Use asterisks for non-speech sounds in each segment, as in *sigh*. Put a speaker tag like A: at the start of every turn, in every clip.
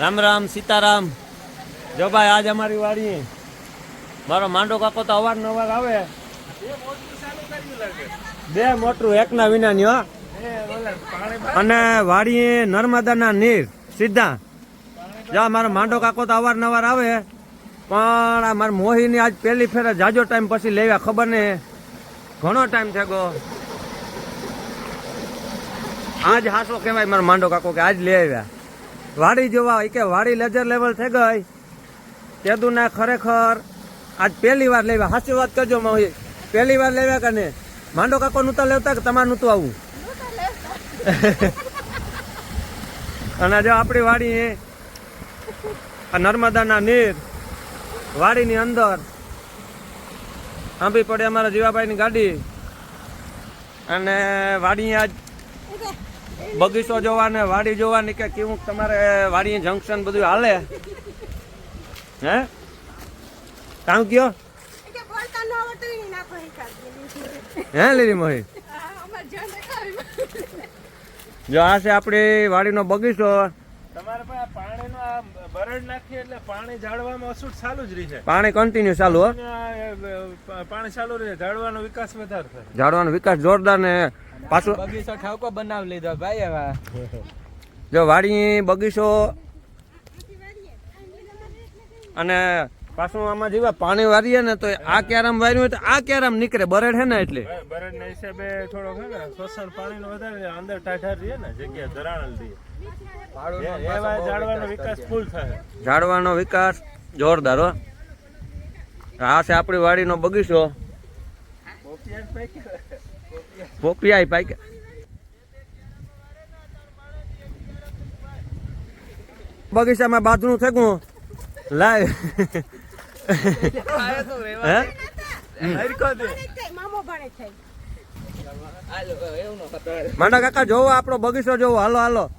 A: રામ રામ, સીતારામ. જો ભાઈ, આજ અમારી વાડી મારો માંડો કાકો તો અવારનવાર આવે. બે મોટું, એકના વિનાની હો. અને વાડીએ નર્મદાના નીર, સીધા. જો, મારો માંડો કાકો તો અવારનવાર આવે. પણ આ મારા મોહીની આજ પહેલી ફેરે જાજો ટાઈમ પછી લેવા ખબર ને ઘણો ટાઈમ થઈ ગયો. આજ હાસો કહેવાય મારો માંડો કાકો કે આજ લઈ આવ્યા. વાડી જોવા ઈ કે વાડી લેજર લેવલ થઈ ગઈ. કેદું ના ખરેખર આજ પહેલી વાર લેવા. સાચી વાત કરજો મહી. પહેલી વાર લેવા કે ને માંડો કાકો નહોતા લેવતા કે તમારે નહોતું આવું? અને જો આપણી વાડી આ નર્મદાના નીર વાડીની અંદર આંબી પડે અમારા જીવાભાઈની ગાડી. અને વાડી આજ બગીચો જોવા ને વાડી જોવાની કે કેવું તમારે વાડી જંકશન બધું હાલે? હે? કામ કયો?
B: કે બોલતા ન આવડતું ઈ નાખો ઈ કાઢી
A: હે લીલી મોહી? જો આ છે આપણી વાડીનો બગીચો.
C: તમારે પાસે પાણીનો આ બરડ નાખીએ એટલે પાણી જાળવામાં અસૂટ ચાલુ જ રહે
A: પાણી કન્ટિન્યુ ચાલુ
C: પાણી ચાલુ રહે ઝાડવાનો વિકાસ વધારે
A: ઝાડવાનો વિકાસ જોરદાર ને પાછું
D: બગીચો ઠાકો બનાવી લીધો ભાઈ હવે.
A: જો વાડી બગીચો અને પાછું આમાં જેવા પાણી વારીએ ને તો આ ક્યારામ વાર્યું હોય તો આ ક્યારામ નીકળે બરેડ હે ને એટલે?
C: બરડ ના હિસાબે થોડો હે ને શોષણ પાણીનું વધારે અંદર ટાઢા રહે ને જગ્યા ધરાણ વિકાસ
A: ઝાડવાનો વિકાસ જોરદાર હો. આ છે આપણી વાડીનો બગીચો. પોપિયાઈ પાઈ બગીચામાં બાજરું થેગું. લાય. માંડા કાકા, જોવો આપણો બગીચો, જોવો. હાલો હાલો.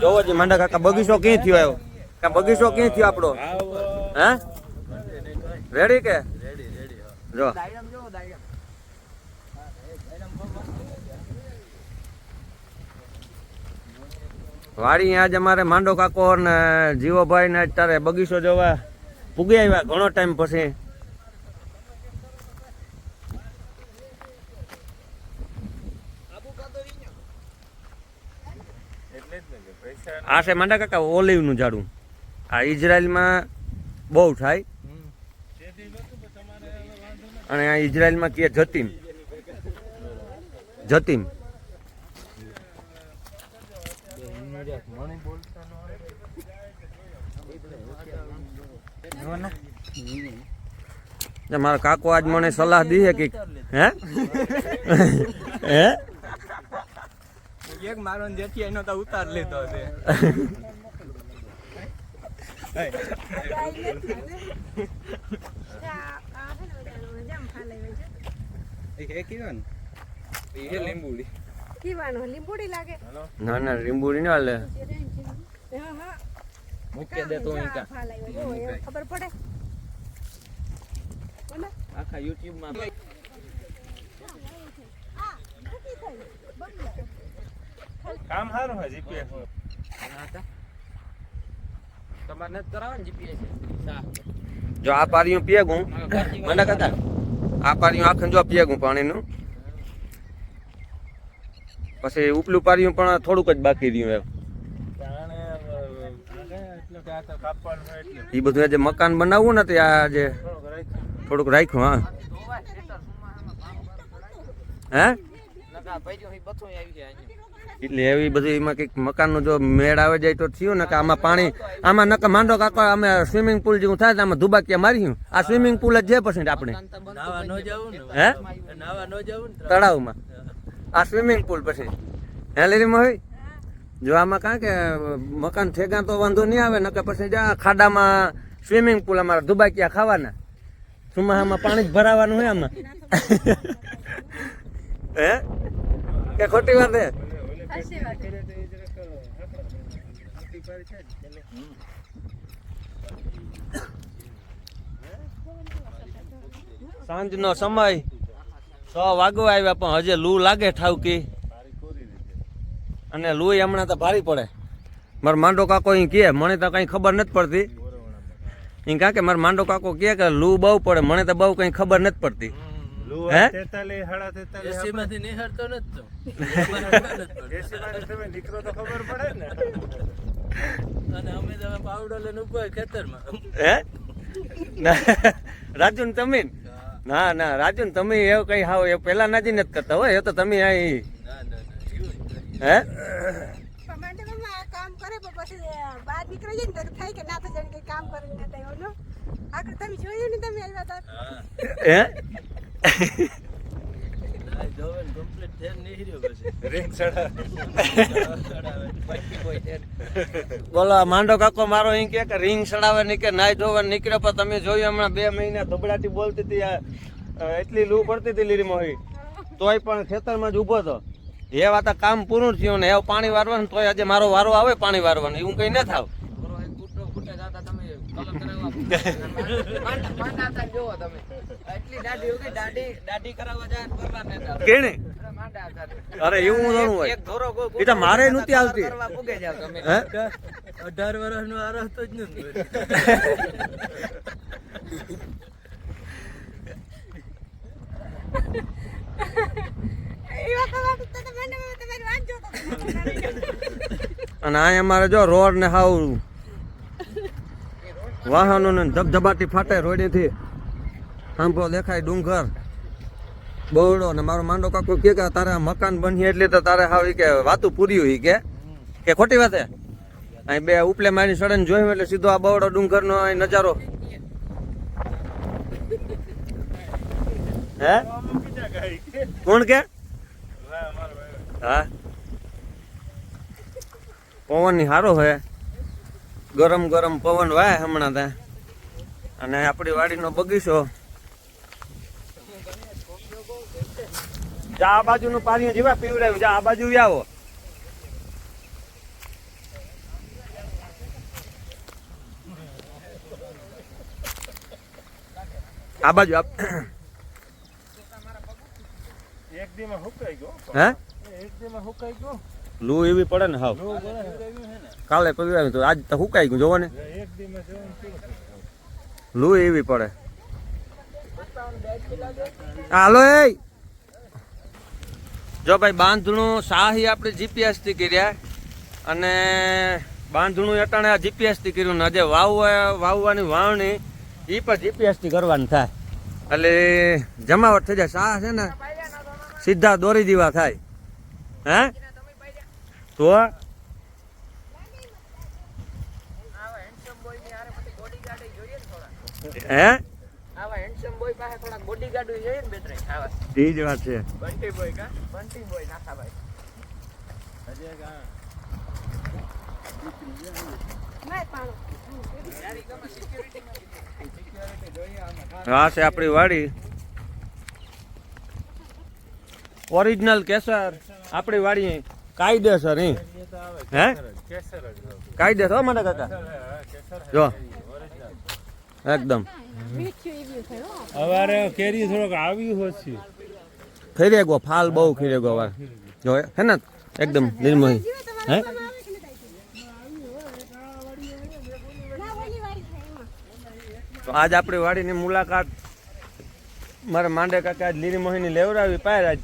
A: જોવો જી, માંડા કાકા, બગીચો ક્યાં થયો આવ્યો? બગીચો ક્યાં થયો આપણો? હે? રેડી કે? જો. વાડી આજ અમારે માંડો કાકો ને જીવોભાઈ ને અત્યારે બગીચો જોવા પૂગી આવ્યા ઘણો ટાઈમ પછી.
C: એટલે જ ને કે પૈસા
A: આ છે માંડા કાકા ઓલિવનું ઝાડું. આ ઇઝરાયલમાં બહુ થાય. અને આ ઇઝરાયલમાં કે જતીમ. જતીમ. ને મારો કાકો આજ મને સલાહ દી છે કે હે? હે
D: એક મારો જેથી એનો તો ઉતાર લીધો છે
B: હે? *laughs* *laughs* *laughs* ને ઓલાનું જામ ફાલે છે
D: એ કીધો ને એ લીંબુડી.
B: કીવાનો લીંબુડી લાગે.
A: ના ના લીંબુડી ના હાલે.
B: હા હા
D: મૂકી દે તું
B: જા જો એવું ખબર પડે? બોલો
D: આખા યુટ્યુબમાં
C: કામ સારું હોય જીપીએસ
D: તમારે નથી કરાવે ને જીપીએસ?
A: જો આ પારીયું પીએગું મને કહેતા. આ પારીયું આખું જો પીએગું પાણીનું પછી ઉપલું પારીયું પણ થોડુંક જ બાકી રહ્યું એમ. એ બધું જે મકાન બનાવવું ને તે આ જે
C: થોડુંક રાખ્યું,
A: હા. હે? એટલે એવી બધી એમાં કંઈક મકાનનું જો મેળ આવે જાય તો થયું ને કે આમાં પાણી, આમાં નકા માંડો કાકો, અમે સ્વિમિંગ પુલ જેવું થાય આમાં ધુબાકિયા માર્યું આ સ્વિમિંગ પુલ જ છે પછી આપણે. હે? તળાવમાં. આ સ્વિમિંગ પુલ પછી. હે લીલી હોય જો આમાં કાં કે મકાન ઠેગા તો વાંધો નહીં આવે, નકર પછી જા, ખાડામાં સ્વિમિંગ પુલ અમારા દુબાકિયા ખાવાના. સુમાહામાં પાણી જ ભરાવાનું હોય આમાં. *laughs* હે? કે ખોટી વાત હે?
B: સાચી વાત
A: સાંજનો સમય. છ વાગવા આવ્યા પણ હજે લૂ લાગે ઠાવકી. અને લુઈ હમણાં તો ભારી પડે. મારો માંડો કાકો અહીં કહે, મને તો કંઈ ખબર નથી પડતી. અહીં કાંકે મારો માંડો કાકો કહે કે લૂ બહુ પડે, મને તો બહુ કંઈ ખબર નથી પડતી.
C: લુ
A: હે?
C: તેતાલીસ સાડા તેતાલીસ
D: એસી માંથી નિહાળતો નથી તો
C: એસી માંથી તમે નીકળો તો ખબર પડે ને.
D: અને અમે તમે પાવડર લઈને ઊભા ખેતરમાં.
A: હે? ના રાજુ તમે? ના ના રાજુ તમે એવું કઈ હાવ એ પેલા નાજી નથી કરતા હોય એ તો તમે અહીં. હે?
B: કામ કરે પછી બહાર નીકળી જાય ને તો થાય કે ના તો કામ કરે ના? થાય આગળ તમે જોયું ને તમે આવ્યા હતા?
D: હા?
A: બોલો માંડો કાકો મારો અહીં કે રિંગ સડાવે નીકળે કે નાઈ ધોવા નીકળ્યો પણ તમે જોયું હમણાં બે મહિના ધબડાટી બોલતી હતી એટલી લૂ પડતી હતી લીલી મોહી તોય પણ ખેતરમાં જ ઊભો હતો. એ વાત કામ પૂરું થયું ને એવું પાણી વારવાનું તોય આજે મારો વારો આવે પાણી વારવાનો એવું કઈ ના થાવ.
D: તમે. *laughs* નતા
A: કેણે?
D: અરે
A: એવું ઘણું હોય.
D: એક ધોરો કોઈ
A: એ તો મારે નહોતી આવતી.
D: અઢાર વર્ષ નો આરસ તો જ નથી.
A: અને આ અમારે જો રોડ ને હાવ વાહનો ને ધબધબાટી ફાટે રોડેથી. સાંભળો, દેખાય ડુંગર બહુડો ને મારો માંડો કાકો કે તારે મકાન બની એટલે તો તારે હાવ કે વાતું પૂર્યું કે. કે ખોટી વાત? અહીં બે ઉપલે મારી સડન જોયું એટલે સીધો આ બહુડો ડુંગર નો નજારો. હે? કોણ કે. હા. પવન સારો હે. ગરમ ગરમ પવન વાય હમણાં ત્યાં. અને આપણી વાડીનો બગીચો. જા આ બાજુનું પાણી જેવા પીવડાવ્યું જા આ બાજુ આવો. આ બાજુ આપ-
C: એક દીમાં હુકાઈ ગયો.
A: હે?
C: એક દીમાં હુકાઈ ગયો.
A: લૂ એવી પડે ને હાવ. કાલે પીવડાવ્યું તો આજ તો હુકાઈ ગયું જોવો ને.
C: એક
A: લૂ એવી પડે. હાલો એ! જો ભાઈ, બાંધણું શાહી આપણે જીપીએસથી કર્યા અને બાંધણું અટાણે આ જીપીએસથી કર્યું ને આજે વાવવા વાવવાની વાવણી એ પણ જીપીએસથી કરવાની થાય. એટલે જમાવટ થઈ જાય. શાહ છે ને, સીધા દોરી દીવા થાય. હે? તો? હે?
D: હેન્ડસમ થોડાક બોડી થોડા જોઈએ ને બે ત્રણ ખાવા
A: એ જ વાત છે.
D: બંટી બોય કા? બંટી બોય નાખા ભાઈ.
B: અજય પાણો
A: આ. છે આપણી વાડી. ઓરિજિનલ કેસર. આપણી વાડી કાયદેસર અહીં.
C: એ તો આવે
A: હે
C: કેસર
A: કાયદેસર હો મને કાકા.
C: કેસર, હા, કેસર
A: જો એકદમ.
C: અમારે કેરી થોડોક આવ્યું હોય છે
A: ખીરે ગો ફાલ બહુ ખીરે ગો વાર જો, હે? ને? એકદમ નિર્મોહી હે. તો આજ આપણી વાડીની મુલાકાત. મારા માંડે કાકા લીલી મોહીની લેવડાવી પાય આજ.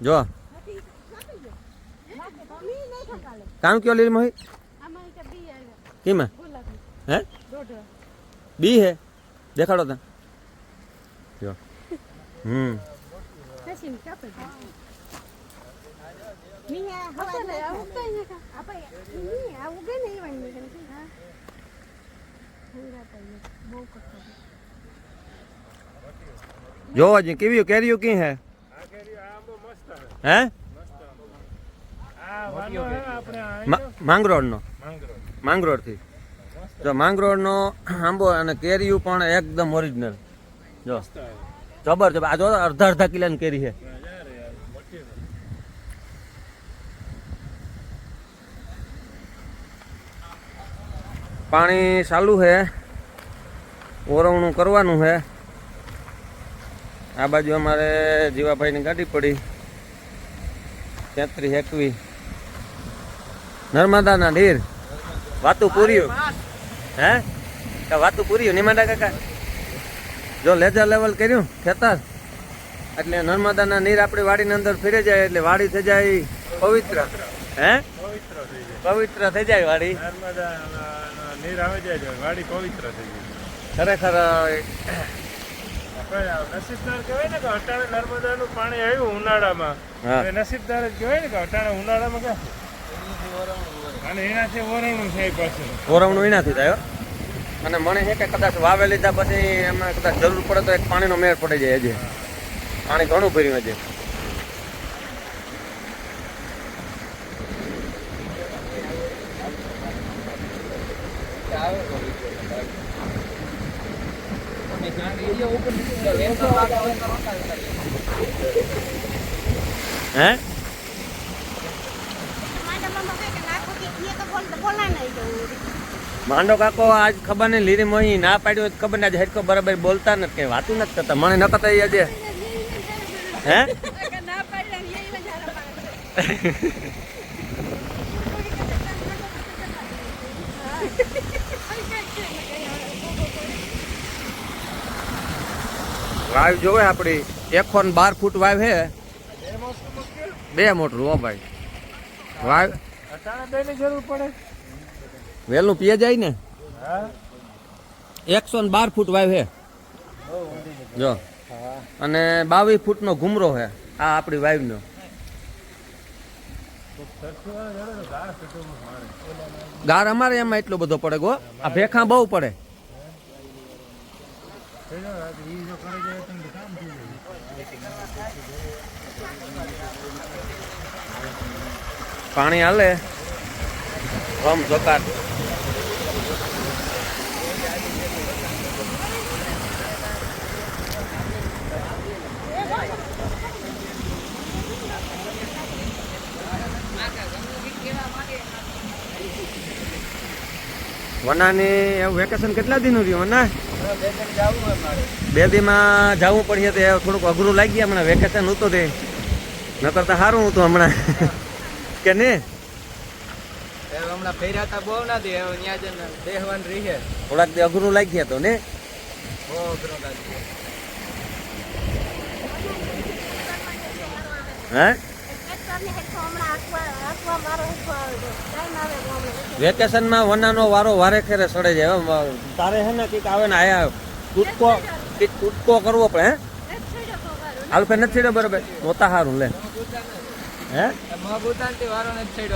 A: જો
B: નથી, નાખી દો. નાખી દો. મી નહીં ખકાલે.
A: કામ કયો લીલ મોહી કેમાં. હે. બી હે દેખાડો તા જો હમ. જોવા જઈએ, કેવી, કેરીઓ કી હે હે
C: આ વાનો હે આપણે આ
A: મા- માંગરોળનો. માંગરોળથી. જો માંગરોળનો આંબો અને કેરીયું પણ એકદમ ઓરિજિનલ જો. જબર જબર. આ જો અડધા અડધા કિલાની કેરી છે. પાણી ચાલુ છે. ઓરવણું કરવાનું છે. આ બાજુ અમારે જીવાભાઈની ગાડી પડી. તેત્રીસ એકવી નર્મદાના નીર. વાતું પૂર્યું. હે? વાતું પૂર્યું? નિમાડા કાકા? જો લેજર લેવલ કર્યું ખેતર. એટલે નર્મદાના નીર આપણી વાડીની અંદર ફેરે જાય એટલે વાડી થઈ જાય પવિત્ર. હે?
C: પવિત્ર થઈ જાય
A: પવિત્ર થઈ જાય વાડી.
C: નર્મદા નીર આવી જાય વાડી પવિત્ર થઈ જાય.
A: ખરેખર
C: નસીબદાર કહેવાય ને કે અટાણે નર્મદાનું પાણી આવ્યું ઉનાળામાં. નસીબદાર જ કહેવાય ને કે અટાણે ઉનાળામાં કે
A: ઓરવણું એનાથી થાય અને મને છે કે કદાચ વાવે લીધા પછી એમાં કદાચ જરૂર પડે તો એક પાણીનો મેળ પડી જાય હજી. પાણી ઘણું ભર્યું હજી. હે? માંડો કાકો આજ ખબર નહીં લીરી મોહી ના પાડ્યું હોય ખબર ના આજ હેડકો બરાબર બોલતા નથી કઈ વાતું નથી કરતા. મને ન કરતા આજે. હે?
B: ના ને.
A: વાવ જોવે આપડી એકસો ને બાર ફૂટ વાવ હે. બે મોટરું હો ભાઈ. વાવ.
C: અટાણે બેની જરૂર પડે.
A: વહેલું પીએ જાય ને? એકસો ને બાર ફૂટ વાવ હે. જો. અને બાવીસ ફૂટ નો ઘુમરો હે આ આપણી વાવ નો ગાર અમારે એમાં એટલો બધો પડે ગો. આ ભેખા બહુ પડે. પાણી હાલે. રમ જોકાર. વનાની વેકેશન કેટલા દિનનું રહ્યું વના? બે દીમાં જવું પડીએ તો થોડુંક અઘરું લાગી ગયા હમણાં વેકેશન હતું તે. ન કરતા સારું હતું હમણાં. *laughs* કે
D: રહીએ
A: થોડાક દી અઘરું લાગી ગયા તો ને?
D: બહુ અઘરો લાગ્યો.
A: હે? વેકેશનમાં વનાનો વારો વારે ખેરે સડે જાય હો. તારે હે ને કંઈક આવે ને આયા કૂદકો કંઈક કૂદકો કરવો પડે હે? હાલ ફેર નથી બરોબર. મોતા સારું લે. હે?
D: વારો નથી